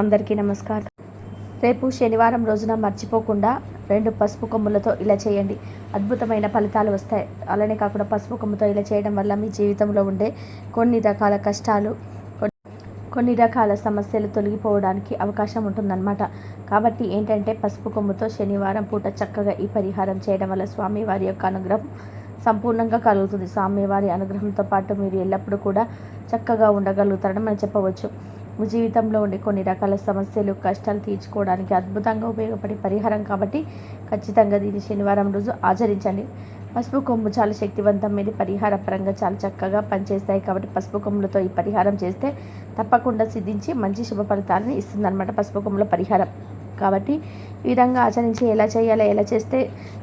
అందరికీ నమస్కారం. రేపు శనివారం రోజున మర్చిపోకుండా రెండు పసుపు కొమ్ములతో ఇలా చేయండి. అద్భుతమైన ఫలితాలు వస్తాయి. అలానే కాకుండా పసుపు కొమ్ముతో ఇలా చేయడం వల్ల మీ జీవితంలో ఉండే కొన్ని రకాల కష్టాలు కొన్ని రకాల సమస్యలు తొలగిపోవడానికి అవకాశం ఉంటుందన్నమాట. కాబట్టి ఏంటంటే పసుపు కొమ్ముతో శనివారం పూట చక్కగా ఈ పరిహారం చేయడం వల్ల స్వామివారి యొక్క అనుగ్రహం సంపూర్ణంగా కలుగుతుంది. స్వామివారి అనుగ్రహంతో పాటు మీరు ఎల్లప్పుడూ కూడా చక్కగా ఉండగలుగుతారని మనం చెప్పవచ్చు. జీవితంలో ఉండే కొన్ని రకాల సమస్యలు కష్టాలు తీర్చుకోవడానికి అద్భుతంగా ఉపయోగపడే పరిహారం కాబట్టి ఖచ్చితంగా దీన్ని శనివారం రోజు ఆచరించండి. పసుపు కొమ్ము చాలా శక్తివంతమైనది. పరిహార పరంగా చాలా చక్కగా పనిచేస్తాయి కాబట్టి పసుపు కొమ్ములతో ఈ పరిహారం చేస్తే తప్పకుండా సిద్ధించి మంచి శుభ ఫలితాలను ఇస్తుందన్నమాట పసుపు కొమ్ముల పరిహారం. కాబట్టి ఈ విధంగా ఆచరించి ఎలా చేయాలో ఎలా చేస్తే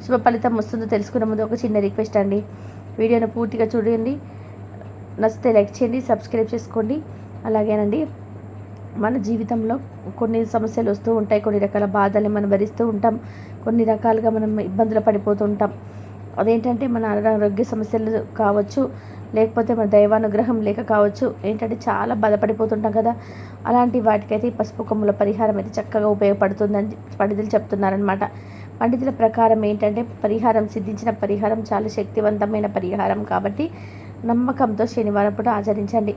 శుభ ఫలితం వస్తుందో తెలుసుకునే ముందు ఒక చిన్న రిక్వెస్ట్ అండి. వీడియోను పూర్తిగా చూడండి. నచ్చితే లైక్ చేయండి సబ్స్క్రైబ్ చేసుకోండి. అలాగేనండి. మన జీవితంలో కొన్ని సమస్యలు వస్తూ ఉంటాయి కొన్ని రకాల బాధలు మనం భరిస్తూ ఉంటాం కొన్ని రకాలుగా మనం ఇబ్బందులు పడిపోతూ ఉంటాం. అదేంటంటే మన అనారోగ్య సమస్యలు కావచ్చు లేకపోతే మన దైవానుగ్రహం లేక కావచ్చు ఏంటంటే చాలా బాధపడిపోతుంటాం కదా. అలాంటి వాటికైతే పసుపు కొమ్ముల పరిహారం అయితే చక్కగా ఉపయోగపడుతుందని పండితులు చెప్తున్నారనమాట పండితుల ప్రకారం ఏంటంటే పరిహారం సిద్ధించిన పరిహారం చాలా శక్తివంతమైన పరిహారం కాబట్టి నమ్మకంతో శనివారం పూట ఆచరించండి.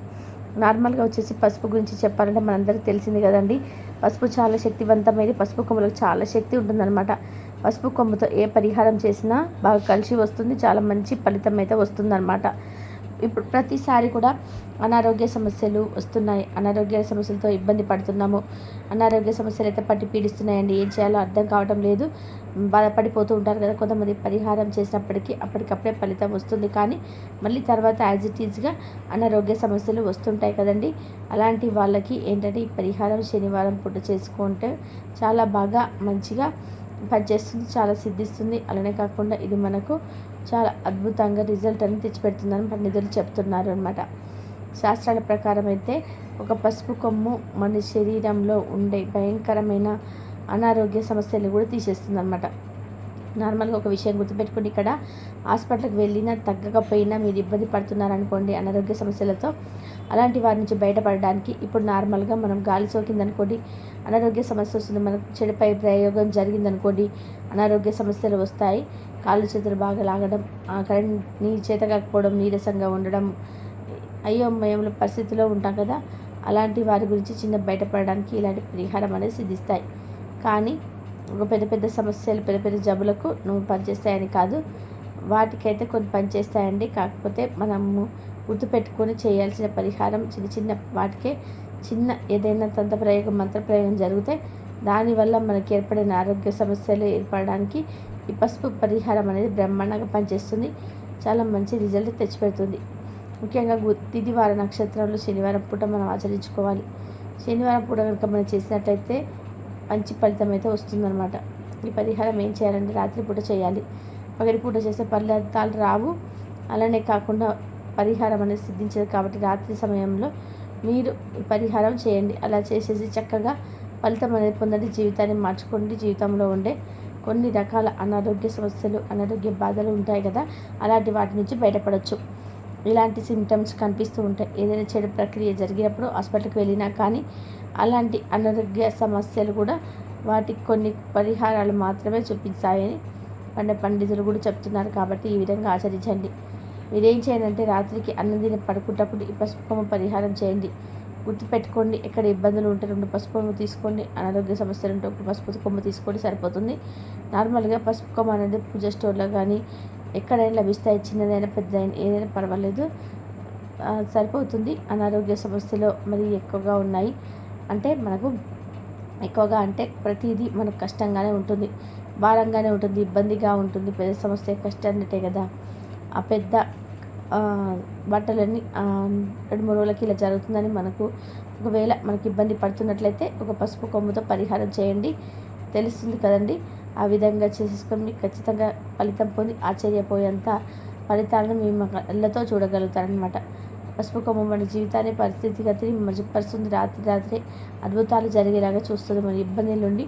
నార్మల్గా వచ్చేసి పసుపు గురించి చెప్పాలంటే మనందరికీ తెలిసింది కదండి. పసుపు చాలా శక్తివంతమైనది. పసుపు కొమ్ములకు చాలా శక్తి ఉంటుందన్నమాట. పసుపు కొమ్ముతో ఏ పరిహారం చేసినా బాగా కలిసి వస్తుంది. చాలా మంచి ఫలితం అయితే వస్తుందన్నమాట. ఇప్పుడు ప్రతిసారి కూడా అనారోగ్య సమస్యలు వస్తున్నాయి. అనారోగ్య సమస్యలతో ఇబ్బంది పడుతున్నాము. అనారోగ్య సమస్యలు అయితే పట్టి పీడిస్తున్నాయండి? ఏం చేయాలో అర్థం కావడం లేదు. బాధపడిపోతూ ఉంటారు కదా కొంతమంది. పరిహారం చేసినప్పటికీ అప్పటికప్పుడే ఫలితం వస్తుంది. కానీ మళ్ళీ తర్వాత యాజ్ ఇట్ ఈజ్గా అనారోగ్య సమస్యలు వస్తుంటాయి కదండి. అలాంటి వాళ్ళకి ఏంటంటే ఈ పరిహారం శనివారం పూట చేసుకుంటే చాలా బాగా మంచిగా పనిచేస్తుంది చాలా సిద్ధిస్తుంది. అలానే కాకుండా ఇది మనకు చాలా అద్భుతంగా రిజల్ట్ అని తెచ్చిపెడుతుందని పండితులు చెప్తున్నారు అనమాట శాస్త్రాల ప్రకారం అయితే ఒక పసుపు కొమ్ము మన శరీరంలో ఉండే భయంకరమైన అనారోగ్య సమస్యలు కూడా తీసేస్తుంది అనమాట నార్మల్గా ఒక విషయం గుర్తుపెట్టుకోండి ఇక్కడ హాస్పిటల్కి వెళ్ళినా తగ్గకపోయినా మీరు ఇబ్బంది పడుతున్నారనుకోండి అనారోగ్య సమస్యలతో అలాంటి వారి నుంచి బయటపడడానికి ఇప్పుడు నార్మల్గా మనం గాలి సోకిందనుకోండి అనారోగ్య సమస్య వస్తుంది మనకు చెడుపై ప్రయోగం జరిగిందనుకోండి అనారోగ్య సమస్యలు వస్తాయి. కాళ్ళు చేతులు బాగా లాగడం ఆ కరెంట్ నీ చేత కాకపోవడం నీరసంగా ఉండడం అయోమయముల పరిస్థితిలో ఉంటాం కదా? అలాంటి వారి గురించి చిన్న బయటపడడానికి ఇలాంటి పరిహారం అనేది సిద్ధిస్తాయి. కానీ ఒక పెద్ద పెద్ద సమస్యలు పెద్ద పెద్ద జబ్బులకు నువ్వు పనిచేస్తాయని కాదు. వాటికైతే కొన్ని పనిచేస్తాయండి. కాకపోతే మనము గుర్తుపెట్టుకొని చేయాల్సిన పరిహారం చిన్న చిన్న వాటికే చిన్న ఏదైనా తంత్ర ప్రయోగం మంత్ర ప్రయోగం జరిగితే దానివల్ల మనకి ఏర్పడిన ఆరోగ్య సమస్యలు ఏర్పడడానికి ఈ పసుపు పరిహారం అనేది బ్రహ్మాండంగా పనిచేస్తుంది. చాలా మంచి రిజల్ట్ తెచ్చిపెడుతుంది. ముఖ్యంగా తిదివార నక్షత్రంలో శనివారం పూట మనం ఆచరించుకోవాలి. శనివారం పూట కనుక మనం చేసినట్లయితే మంచి ఫలితం అయితే వస్తుందన్నమాట. ఈ పరిహారం ఏం చేయాలంటే రాత్రిపూట చేయాలి. పగటిపూట చేసే ఫలితాలు రావు. అలానే కాకుండా పరిహారం అనేది సిద్ధించదు కాబట్టి రాత్రి సమయంలో మీరు ఈ పరిహారం చేయండి. అలా చేసేసి చక్కగా ఫలితం అనేది పొందండి. జీవితాన్ని మార్చుకోండి. జీవితంలో ఉండే కొన్ని రకాల అనారోగ్య సమస్యలు అనారోగ్య బాధలు ఉంటాయి కదా అలాంటి వాటి నుంచి బయటపడవచ్చు ఇలాంటి సిమ్టమ్స్ కనిపిస్తూ ఉంటాయి. ఏదైనా చెడు ప్రక్రియ జరిగినప్పుడు హాస్పిటల్కి వెళ్ళినా కానీ అలాంటి అనారోగ్య సమస్యలు కూడా వాటికి కొన్ని పరిహారాలు మాత్రమే చూపిస్తాయని పండ పండితులు కూడా చెప్తున్నారు. కాబట్టి ఈ విధంగా ఆచరించండి. మీరేం చేయండి అంటే రాత్రికి అన్నం పడుకుంటప్పుడు ఈ పసుపు పరిహారం చేయండి. గుర్తుపెట్టుకోండి ఎక్కడ ఇబ్బందులు ఉంటే రెండు పసుపు కొమ్మ తీసుకోండి అనారోగ్య సమస్యలు ఉంటే ఒక పసుపు కొమ్ము తీసుకోండి సరిపోతుంది. నార్మల్గా పసుపు కొమ్మ అనేది పూజ స్టోర్లో కానీ ఎక్కడైనా లభిస్తాయి చిన్నదైనా పెద్దదైనా ఏదైనా పర్వాలేదు. సరిపోతుంది. అనారోగ్య సమస్యలు మరి ఎక్కువగా ఉన్నాయి. అంటే మనకు ఎక్కువగా అంటే ప్రతిదీ మనకు కష్టంగానే ఉంటుంది. భారంగానే ఉంటుంది ఇబ్బందిగా ఉంటుంది పెద్ద సమస్య కష్టాన్నిటే కదా. ఆ పెద్ద బట్టలన్నీ రెండు మూడు రోజులకి ఇలా జరుగుతుందని మనకు ఒకవేళ మనకి ఇబ్బంది పడుతున్నట్లయితే ఒక పసుపు కొమ్ముతో పరిహారం చేయండి. తెలుస్తుంది కదండి? ఆ విధంగా చేసేసుకొని ఖచ్చితంగా ఫలితం పొంది ఆశ్చర్యపోయేంత ఫలితాలను మేము కళ్ళతో చూడగలుగుతారనమాట పసుపు కొమ్మ మన జీవితాన్ని పరిస్థితిగతిని మజపరుస్తుంది రాత్రి రాత్రి అద్భుతాలు జరిగేలాగా చూస్తుంది. మన ఇబ్బంది నుండి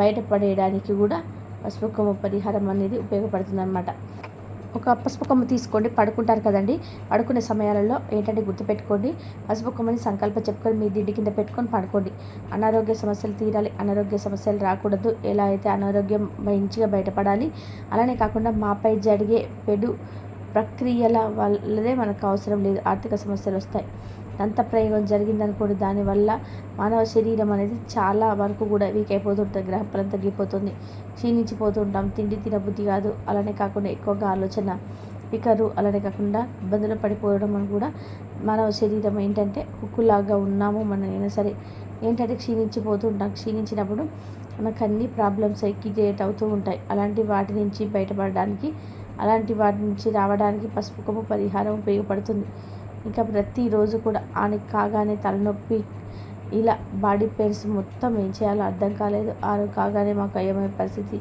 బయటపడేయడానికి కూడా పసుపు కొమ్మ పరిహారం అనేది ఉపయోగపడుతుంది ఒక పసుపు కొమ్మ తీసుకోండి. పడుకుంటారు కదండి. పడుకునే సమయాలలో ఏంటంటే గుర్తుపెట్టుకోండి. పసుపు కొమ్మని సంకల్పం చెప్పుకొని మీ దిడ్డి కింద పెట్టుకొని పడుకోండి. అనారోగ్య సమస్యలు తీరాలి. అనారోగ్య సమస్యలు రాకూడదు. ఎలా అయితే అనారోగ్యం మంచిగా బయటపడాలి. అలానే కాకుండా మాపై జరిగే పెడు ప్రక్రియల వల్లదే మనకు అవసరం లేదు. ఆర్థిక సమస్యలు వస్తాయి. దంత ప్రయోగం జరిగిందనుకోండి దానివల్ల మానవ శరీరం అనేది చాలా వరకు కూడా వీక్ అయిపోతుంటుంది గ్రహఫలం తగ్గిపోతుంది క్షీణించిపోతుంటాం తిండి తినబుద్ధి కాదు అలానే కాకుండా ఎక్కువగా ఆలోచన వికరు అలానే కాకుండా ఇబ్బందులు పడిపోవడం అని కూడా మానవ శరీరం ఏంటంటే హుక్కులాగా ఉన్నాము మనం అయినా సరే. ఏంటంటే క్షీణించిపోతూ ఉంటాం క్షీణించినప్పుడు మనకు అన్ని ప్రాబ్లమ్స్ క్రియేట్ అవుతూ ఉంటాయి. అలాంటి వాటి నుంచి బయటపడడానికి అలాంటి వాటి నుంచి రావడానికి పసుపు కొమ్మ పరిహారం ఉపయోగపడుతుంది. ఇంకా ప్రతిరోజు కూడా ఆయనకి కాగానే తలనొప్పి ఇలా బాడీ పెయిన్స్ మొత్తం ఏం చేయాలో అర్థం కాలేదు. ఆరు కాగానే మాకు అయ్యమయ్యే పరిస్థితి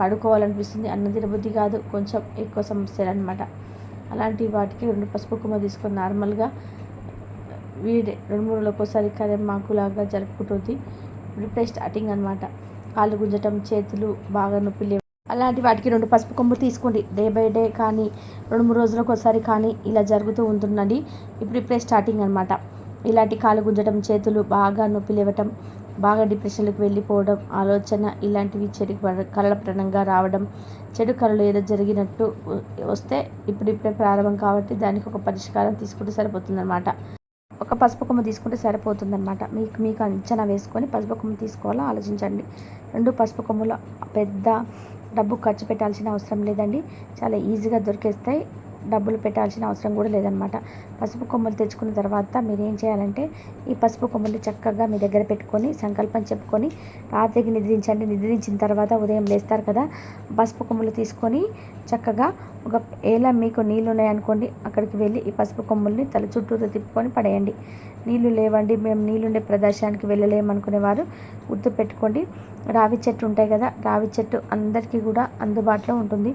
పడుకోవాలనిపిస్తుంది. అన్న తినబుద్ధి కాదు. కొంచెం ఎక్కువ సమస్యలు అనమాట అలాంటి వాటికి రెండు పసుపు కుమ్మ తీసుకొని నార్మల్గా వీడే రెండు మూడు రోజులకు ఒకసారి కరెమాకులాగా జరుపుకుంటుంది. ఇప్పుడిప్పుడే స్టార్టింగ్ అనమాట కాళ్ళు గుంజటం చేతులు బాగా నొప్పి లేవు అలాంటి వాటికి రెండు పసుపు కొమ్ము తీసుకోండి. డే బై డే కానీ రెండు మూడు రోజులకు ఒకసారి కానీ ఇలా జరుగుతూ ఉంటుందండి. ఇప్పుడు ఇప్పుడే స్టార్టింగ్ అనమాట ఇలాంటి కాలు గుంజడం చేతులు బాగా నొప్పి లేవటం బాగా డిప్రెషన్లకు వెళ్ళిపోవడం ఆలోచన ఇలాంటివి చెడు కళ్ళప్రణంగా రావడం చెడు కళలు ఏదో జరిగినట్టు వస్తే ఇప్పుడిప్పుడే ప్రారంభం కాబట్టి దానికి ఒక పరిష్కారం తీసుకుంటే సరిపోతుందన్నమాట. ఒక పసుపు కొమ్మ తీసుకుంటే సరిపోతుందన్నమాట. మీకు మీకు అంచనా వేసుకొని పసుపు కొమ్మ తీసుకోవాలో? ఆలోచించండి. రెండు పసుపు కొమ్మలు పెద్ద డబ్బు ఖర్చు పెట్టాల్సిన అవసరం లేదండి. చాలా ఈజీగా దొరికేస్తాయి. డబ్బులు పెట్టాల్సిన అవసరం కూడా లేదనమాట పసుపు కొమ్మలు తెచ్చుకున్న తర్వాత మీరు ఏం చేయాలంటే ఈ పసుపు కొమ్మలు చక్కగా మీ దగ్గర పెట్టుకొని సంకల్పం చెప్పుకొని రాత్రికి నిద్రించండి. నిద్రించిన తర్వాత ఉదయం లేస్తారు కదా పసుపు కొమ్మలు తీసుకొని చక్కగా ఒక ఏలా మీకు నీళ్ళు ఉన్నాయనుకోండి అక్కడికి వెళ్ళి ఈ పసుపు కొమ్ముల్ని తల చుట్టూతో తిప్పుకొని పడేయండి. నీళ్ళు లేవండి మేము నీళ్ళుండే ప్రదేశానికి వెళ్ళలేమనుకునేవారు. గుర్తు పెట్టుకోండి రావి చెట్టు ఉంటాయి కదా రావి చెట్టు అందరికీ కూడా అందుబాటులో ఉంటుంది.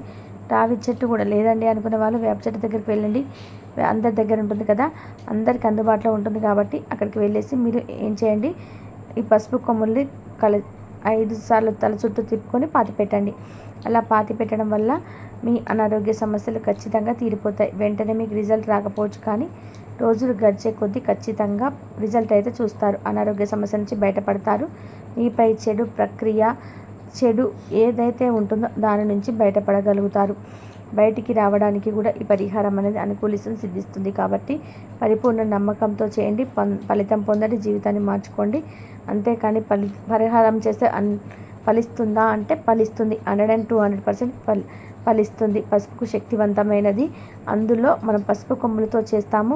రావి చెట్టు కూడా లేదండి అనుకునే వాళ్ళు వేప చెట్టు దగ్గరికి వెళ్ళండి. అందరి దగ్గర ఉంటుంది కదా. అందరికి అందుబాటులో ఉంటుంది కాబట్టి అక్కడికి వెళ్ళేసి మీరు ఏం చేయండి? ఈ పసుపు కొమ్ముల్ని కల ఐదు సార్లు తల చుట్టూ తిప్పుకొని పాతి పెట్టండి. అలా పాతి పెట్టడం వల్ల మీ అనారోగ్య సమస్యలు ఖచ్చితంగా తీరిపోతాయి. వెంటనే మీకు రిజల్ట్ రాకపోవచ్చు కానీ రోజులు గడిచే కొద్దీ ఖచ్చితంగా రిజల్ట్ అయితే చూస్తారు. అనారోగ్య సమస్య నుంచి బయటపడతారు. మీపై చెడు ప్రక్రియ చెడు ఏదైతే ఉంటుందో దాని నుంచి బయటపడగలుగుతారు. బయటికి రావడానికి కూడా ఈ పరిహారం అనేది అనుకూలిస్తుంది సిద్ధిస్తుంది కాబట్టి పరిపూర్ణ నమ్మకంతో చేయండి. ఫలితం పొందండి జీవితాన్ని మార్చుకోండి. అంతేకాని ఫలి పరిహారం చేస్తే అన్ ఫలిస్తుందా అంటే ఫలిస్తుంది. Hundred and two hundred percent ఫలి ఫలిస్తుంది. పసుపుకు శక్తివంతమైనది. అందులో మనం పసుపు కొమ్ములతో చేస్తాము.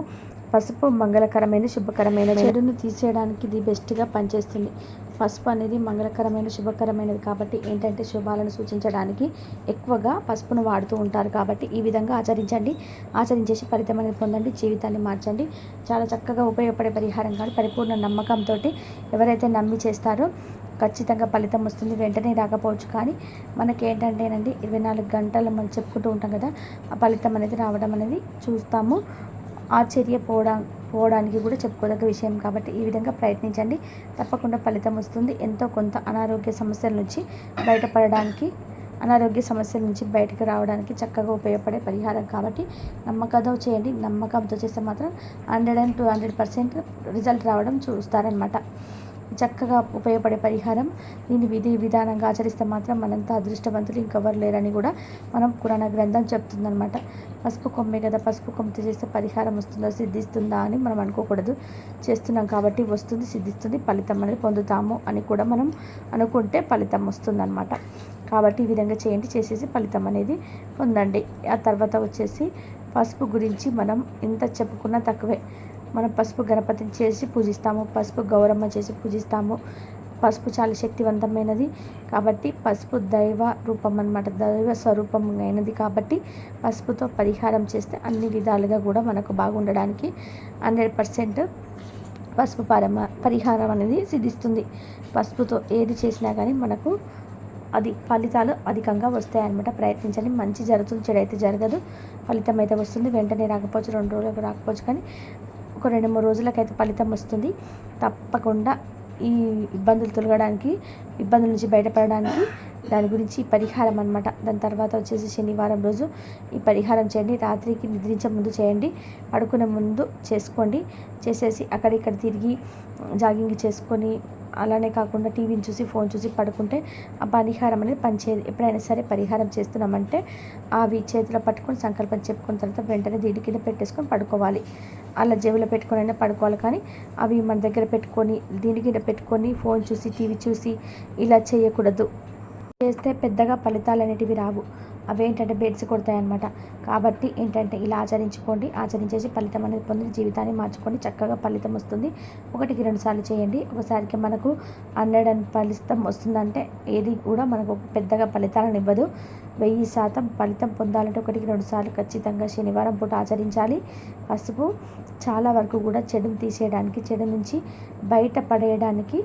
పసుపు మంగళకరమైన శుభకరమైన చెడును తీసేయడానికి ఇది బెస్ట్గా పనిచేస్తుంది. పసుపు అనేది మంగళకరమైన శుభకరమైనది కాబట్టి ఏంటంటే శుభాలను సూచించడానికి ఎక్కువగా పసుపును వాడుతూ ఉంటారు కాబట్టి ఈ విధంగా ఆచరించండి. ఆచరించేసి ఫలితం అనేది పొందండి. జీవితాన్ని మార్చండి. చాలా చక్కగా ఉపయోగపడే పరిహారం కానీ పరిపూర్ణ నమ్మకంతో ఎవరైతే నమ్మి చేస్తారో ఖచ్చితంగా ఫలితం వస్తుంది. వెంటనే రాకపోవచ్చు కానీ మనకి ఏంటంటేనండి ఇరవై నాలుగు గంటలు మనం చెప్పుకుంటూ ఉంటాం కదా ఆ ఫలితం అనేది రావడం అనేది చూస్తాము. ఆశ్చర్యపోవడా పోవడానికి కూడా చెప్పుకోదగ్గ విషయం. కాబట్టి ఈ విధంగా ప్రయత్నించండి. తప్పకుండా ఫలితం వస్తుంది. ఎంతో కొంత అనారోగ్య సమస్యల నుంచి బయటపడడానికి అనారోగ్య సమస్యల నుంచి బయటకు రావడానికి చక్కగా ఉపయోగపడే పరిహారం. కాబట్టి నమ్మకంతో చేయండి. నమ్మకంతో చేస్తే మాత్రం hundred and two hundred percent result రావడం చూస్తారనమాట చక్కగా ఉపయోగపడే పరిహారం. దీన్ని విధి విధానంగా ఆచరిస్తే మాత్రం మనంతా అదృష్టవంతులు ఇంకెవరు లేరని కూడా మనం పురాణ గ్రంథం చెప్తుందనమాట పసుపు కొమ్మే కదా పసుపు కొమ్మతో చేస్తే పరిహారం వస్తుందా సిద్ధిస్తుందా అని మనం అనుకోకూడదు. చేస్తున్నాం కాబట్టి వస్తుంది సిద్ధిస్తుంది ఫలితం అనేది పొందుతాము అని కూడా మనం అనుకుంటే ఫలితం వస్తుందన్నమాట. కాబట్టి ఈ విధంగా చేయండి చేసేసి ఫలితం అనేది పొందండి. ఆ తర్వాత వచ్చేసి పసుపు గురించి మనం ఎంత చెప్పుకున్నా తక్కువే. మనం పసుపు గణపతిని చేసి పూజిస్తాము పసుపు గౌరమ్మ చేసి పూజిస్తాము. పసుపు చాలా శక్తివంతమైనది కాబట్టి పసుపు దైవ రూపం అనమాట దైవ స్వరూపం అయినది కాబట్టి పసుపుతో పరిహారం చేస్తే అన్ని విధాలుగా కూడా మనకు బాగుండడానికి హండ్రెడ్ పర్సెంట్ పసుపు పరమ పరిహారం అనేది సిద్ధిస్తుంది. పసుపుతో ఏది చేసినా కానీ మనకు అది ఫలితాలు అధికంగా వస్తాయన్నమాట ప్రయత్నించాలి మంచి జరుగుతుంది చెడు అయితే జరగదు. ఫలితం అయితే వస్తుంది. వెంటనే రాకపోవచ్చు రెండు రోజులకు రాకపోవచ్చు కానీ ఒక రెండు మూడు రోజులకైతే ఫలితం వస్తుంది. తప్పకుండా ఈ ఇబ్బందులు తొలగడానికి ఇబ్బందుల నుంచి బయటపడడానికి దాని గురించి పరిహారం అనమాట దాని తర్వాత వచ్చేసి శనివారం రోజు ఈ పరిహారం చేయండి. రాత్రికి నిద్రించే ముందు చేయండి. పడుకునే ముందు చేసుకోండి. చేసేసి అక్కడిక్కడ తిరిగి జాగింగ్ చేసుకొని అలానే కాకుండా టీవీని చూసి ఫోన్ చూసి పడుకుంటే ఆ పరిహారం అనేది పనిచేయదు ఎప్పుడైనా సరే పరిహారం చేస్తున్నామంటే అవి చేతిలో పట్టుకొని సంకల్పం చెప్పుకున్న తర్వాత వెంటనే దీని కింద పెట్టేసుకొని పడుకోవాలి. అలా జేబులో పెట్టుకొని అయినా పడుకోవాలి కానీ అవి మన దగ్గర పెట్టుకొని దీని కింద పెట్టుకొని ఫోన్ చూసి టీవీ చూసి ఇలా చేయకూడదు. చేస్తే పెద్దగా ఫలితాలు అనేటివి రావు. అవేంటంటే బెడ్స్ కొడతాయన్నమాట. కాబట్టి ఏంటంటే ఇలా ఆచరించుకోండి. ఆచరించేసి ఫలితం అనేది పొంది జీవితాన్ని మార్చుకోండి. చక్కగా ఫలితం వస్తుంది. ఒకటికి రెండు సార్లు చేయండి. ఒకసారికి మనకు హండ్రెడ్ అండ్ ఫలితం వస్తుందంటే ఏది కూడా మనకు పెద్దగా ఫలితాలను ఇవ్వదు. వెయ్యి శాతం ఫలితం పొందాలంటే ఒకటికి రెండు సార్లు ఖచ్చితంగా శనివారం పూట ఆచరించాలి. పసుపు చాలా వరకు కూడా చెడును తీసేయడానికి చెడు నుంచి బయట పడేయడానికి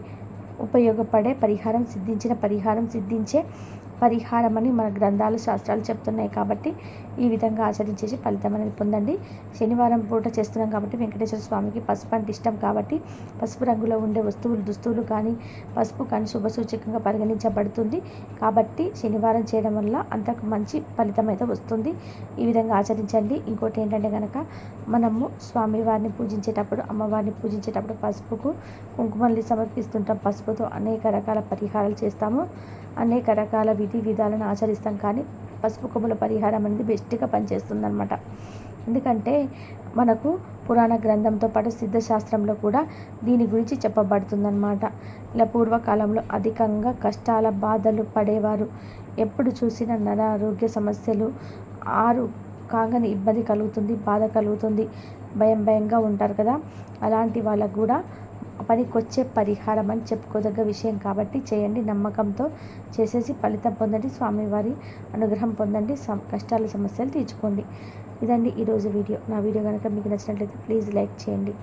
ఉపయోగపడే పరిహారం సిద్ధించిన పరిహారం సిద్ధించే పరిహారం అని మన గ్రంథాలు శాస్త్రాలు చెప్తున్నాయి కాబట్టి ఈ విధంగా ఆచరించేసి ఫలితం అనేది పొందండి. శనివారం పూట చేస్తున్నాం కాబట్టి వెంకటేశ్వర స్వామికి పసుపు అంటే ఇష్టం కాబట్టి పసుపు రంగులో ఉండే వస్తువులు దుస్తువులు కానీ పసుపు కానీ శుభసూచకంగా పరిగణించబడుతుంది. కాబట్టి శనివారం చేయడం వల్ల అంతకు మంచి ఫలితం అయితే వస్తుంది. ఈ విధంగా ఆచరించండి. ఇంకోటి ఏంటంటే కనుక మనము స్వామివారిని పూజించేటప్పుడు అమ్మవారిని పూజించేటప్పుడు పసుపుకు కుంకుమల్ని సమర్పిస్తుంటాం. పసుపుతో అనేక రకాల పరిహారాలు చేస్తాము. అనేక రకాల విధి విధాలను ఆచరిస్తాం కానీ పసుపు కొమ్ముల పరిహారం అనేది బెస్ట్గా పనిచేస్తుందన్నమాట. ఎందుకంటే మనకు పురాణ గ్రంథంతో పాటు సిద్ధశాస్త్రంలో కూడా దీని గురించి చెప్పబడుతుందన్నమాట. ఇలా పూర్వకాలంలో అధికంగా కష్టాల బాధలు పడేవారు. ఎప్పుడు చూసిన నరారోగ్య సమస్యలు ఆరు కాగానే ఇబ్బంది కలుగుతుంది బాధ కలుగుతుంది భయం భయంగా ఉంటారు కదా. అలాంటి వాళ్ళకు కూడా పనికొచ్చే పరిహారం అని చెప్పుకోదగ్గ విషయం కాబట్టి చేయండి. నమ్మకంతో చేసేసి ఫలితం పొందండి. స్వామివారి అనుగ్రహం పొందండి. కష్టాల సమస్యలు తీర్చుకోండి. ఇదండి ఈరోజు వీడియో. నా వీడియో కనుక మీకు నచ్చినట్లయితే ప్లీజ్ లైక్ చేయండి.